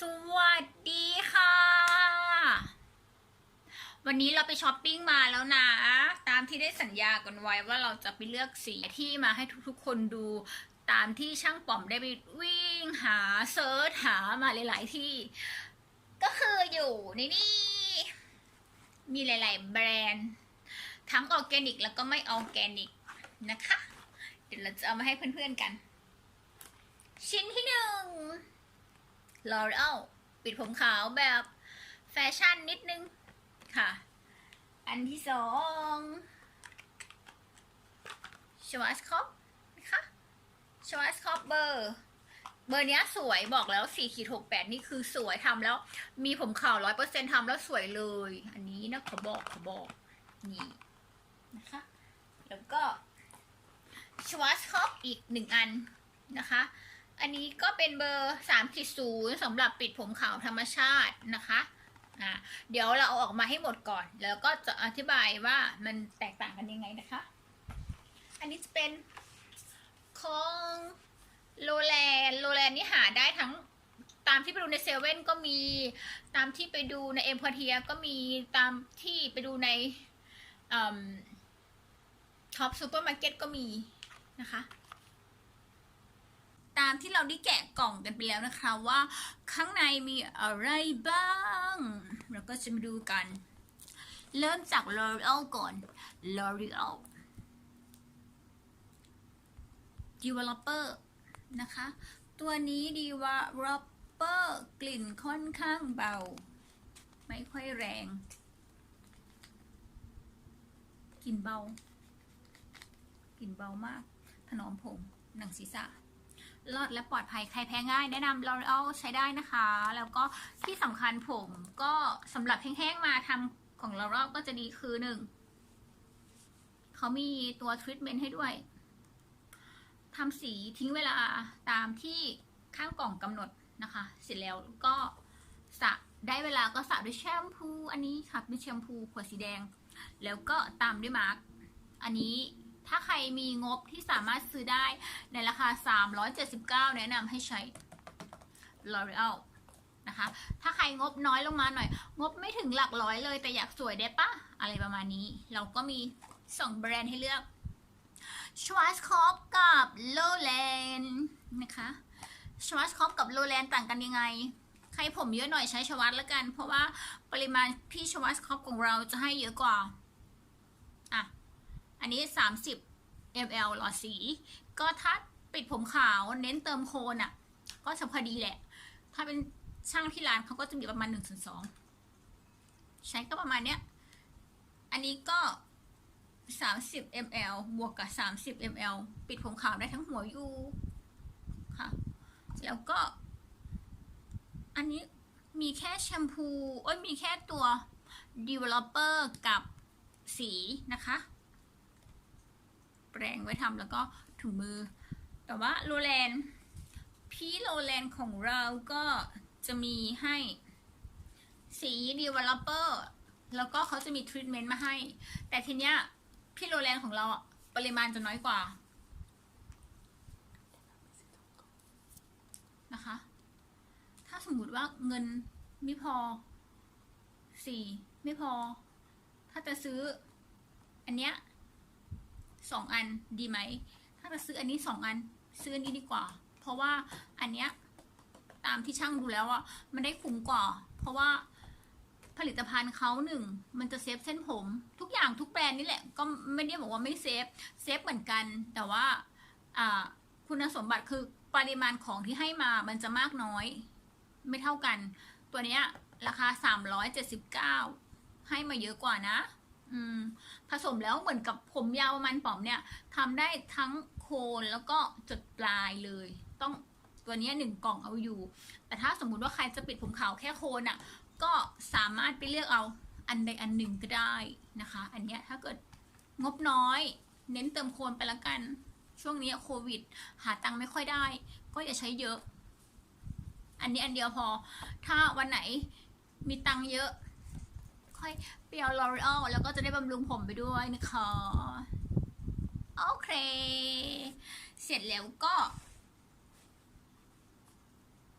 สวัสดีค่ะ วันนี้เราไปช้อปปิ้งมาแล้วนะ ตามที่ได้สัญญากันไว้ว่าเราจะไปเลือกสีที่มาให้ทุกๆคนดูตามที่ช่างป๋อมได้ไปวิ่งหาเซิร์ชหามาหลายๆที่ ก็คืออยู่ในนี่มีหลาย ๆ แบรนด์ ทั้งออร์แกนิกแล้วก็ไม่ออร์แกนิกนะคะ เดี๋ยวเราจะเอามาให้เพื่อน ๆ กัน ชิ้นที่หนึ่ง L'Oreal ปิดผมขาวแบบแฟชั่นนิดนึงค่ะ อันที่สองชวัสคอปนะคะชวัสคอปเบอร์เบอร์เนี้ยสวยบอกแล้ว4ขีด68นี่คือสวยทำแล้ว มีผมขาวร้อยเปอร์เซ็นทำแล้วสวยเลย อันนี้นะขอบอกขอบอก นี่นะคะ แล้วก็ชวัสคอปอีกหนึ่งอันนะคะ อันนี้ก็เป็นเบอร์3ขีดศูนย์สำหรับปิดผมขาวธรรมชาตินะคะอ่าเดี๋ยวเราเอาออกมาให้หมดก่อน แล้วก็จะอธิบายว่ามันแตกต่างกันยังไงนะคะ อันนี้จะเป็นของโลแลนโลแลนนี่หาได้ทั้งตามที่ไปดูในเซเว่นก็มีตามที่ไปดูในเอ็มพอเทียก็มีตามที่ไปดูในท็อปซูเปอร์มาร์เก็ตก็มีนะคะ ตามที่เราได้แกะกล่องกันไปแล้วนะคะว่าข้างในมีอะไรบ้าง เราก็จะมาดูกัน เริ่มจาก L'Oreal ก่อน L'Oreal Developer นะคะ ตัวนี้ Developer กลิ่นค่อนข้างเบา ไม่ค่อยแรง กลิ่นเบากลิ่นเบามาก ถนอมผม หนังศีรษะ รอดและปลอดภัยใครแพ้ง่าย แนะนำ L'Oreal ใช้ได้นะคะ แล้วก็ที่สำคัญผมก็สำหรับแห้งๆมาทำของ L'Oreal ก็จะดีคือหนึ่งเขามีตัวทรีทเมนต์ให้ด้วยทำสีทิ้งเวลาตามที่ข้างกล่องกำหนดนะคะ เสร็จแล้วก็สระได้เวลาก็สระด้วยแชมพู อันนี้ค่ะเป็นแชมพูขวดสีแดง แล้วก็ตามด้วยมาร์กอันนี้ ถ้าใครมีงบที่สามารถซื้อได้ในราคา 379 แนะนำให้ใช้ L'Oreal นะคะ ถ้าใครงบน้อยลงมาหน่อย งบไม่ถึงหลักร้อยเลย แต่อยากสวยได้ปะอะไรประมาณนี้ เราก็มี 2 แบรนด์ให้เลือก Schwarzkopf กับ Lowland นะคะ Schwarzkopf กับ Lowland ต่างกันยังไง ใครผมเยอะหน่อยใช้ชวัสแล้วกัน เพราะว่าปริมาณที่ Schwarzkopf ของเราจะให้เยอะกว่า นนี้ 30 ml หลอดสี ก็ถ้าปิดผมขาวเน้นเติมโคนอะ่ะ ก็จะพอดีแหละ ถ้าเป็นช่างที่ร้านเขาก็จะมีประมาณ1ถึง2ใช้ก็ประมาณเนี้ย อันนี้ก็ 30 ml บวกกับ 30 ml ปิดผมขาวได้ทั้งหัวอยู่ค่ะ แล้วก็ อันนี้มีแค่แชมพู โอ้ยมีแค่ตัว developer กับสีนะคะ แปรงไว้ทำแล้วก็ถุงมือ แต่ว่าโรแลนพี่โรแลนของเราก็จะมีให้สี developer แล้วก็เขาจะมีทรีทเมนต์มาให้ แต่ทีเนี้ยพี่โรแลนของเราปริมาณจะน้อยกว่านะคะ ถ้าสมมุติว่าเงินไม่พอสี่ไม่พอ ถ้าจะซื้อ อันเนี้ย สองอันดีไหม ถ้าจะซื้ออันนี้สองอัน ซื้ออันนี้ดีกว่า เพราะว่าอันเนี้ยตามที่ช่างดูแล้วอะมันได้คุ้มกว่า เพราะว่าผลิตภัณฑ์เขาหนึ่งมันจะเซฟเส้นผม ทุกอย่างทุกแบรนด์นี่แหละ ก็ไม่ได้บอกว่าไม่เซฟเซฟเหมือนกัน แต่ว่าอ่าคุณสมบัติคือปริมาณของที่ให้มามันจะมากน้อย ไม่เท่ากัน ตัวเนี้ยราคาสามร้อยเจ็ดสิบเก้าให้มาเยอะกว่านะ อืมผสมแล้วเหมือนกับผมยาวประมันป๋อมเนี่ยทำได้ทั้งโคนแล้วก็จุดปลายเลย ต้องตัวนี้หนึ่งกล่องเอาอยู่ แต่ถ้าสมมุติว่าใครจะปิดผมขาวแค่โคนอะ่ะ ก็สามารถไปเลือกเอาอันใดอันหนึ่งก็ได้นะคะ อันเนี้ยถ้าเกิดงบน้อย เน้นเติมโคนไปละกัน ช่วงนี้โควิด หาตังค์ไม่ค่อยได้ ก็อย่าใช้เยอะ อันนี้อันเดียวพอ ถ้าวันไหนมีตังค์เยอะ ค่อยเปรียว L'Oreal แล้วก็จะได้บำรุงผมไปด้วยนะคะ โอเค เสร็จแล้วก็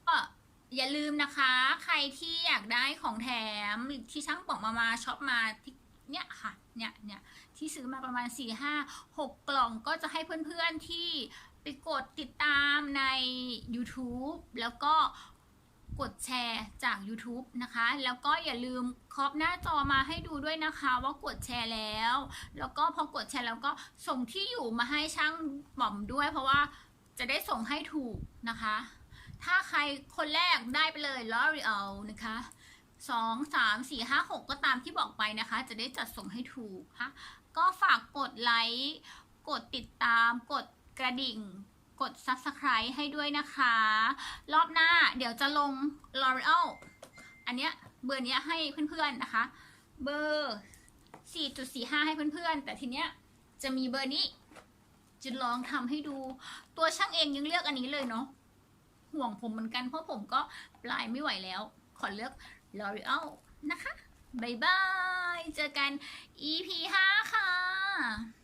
ก็อย่าลืมนะคะ ใครที่อยากได้ของแถมที่ช่างป่องมามาช็อปมาที่เนี่ยค่ะเนี่ยเนี่ยที่ซื้อมาประมาณ 4 5 6 กล่องก็จะให้เพื่อนๆที่ไปกดติดตามใน YouTube แล้วก็ กดแชร์จาก YouTube นะคะ แล้วก็อย่าลืมครอบหน้าจอมาให้ดูด้วยนะคะว่ากดแชร์แล้ว แล้วก็พอกดแชร์แล้วก็ส่งที่อยู่มาให้ช่างหม่อมด้วย เพราะว่าจะได้ส่งให้ถูกนะคะ ถ้าใครคนแรกได้ไปเลย L'Oreal นะคะสองสามสี่ห้าหกก็ตามที่บอกไปนะคะ จะได้จัดส่งให้ถูกค่ะก็ฝากกดไลค์ กดติดตาม กดกระดิ่ง กด Subscribe ให้ด้วยนะคะ รอบหน้าเดี๋ยวจะลง L'Oreal อันเนี้ยเบอร์เนี้ยให้เพื่อนๆนะคะ เบอร์ 4.45 ให้เพื่อนๆ แต่ทีเนี้ยจะมีเบอร์นี้จะลองทำให้ดูตัวช่างเองยังเลือกอันนี้เลยเนาะห่วงผมเหมือนกันเพราะผมก็ปลายไม่ไหวแล้ว ขอเลือก L'Oreal นะคะบายบาย เจอกัน EP 5 ค่ะ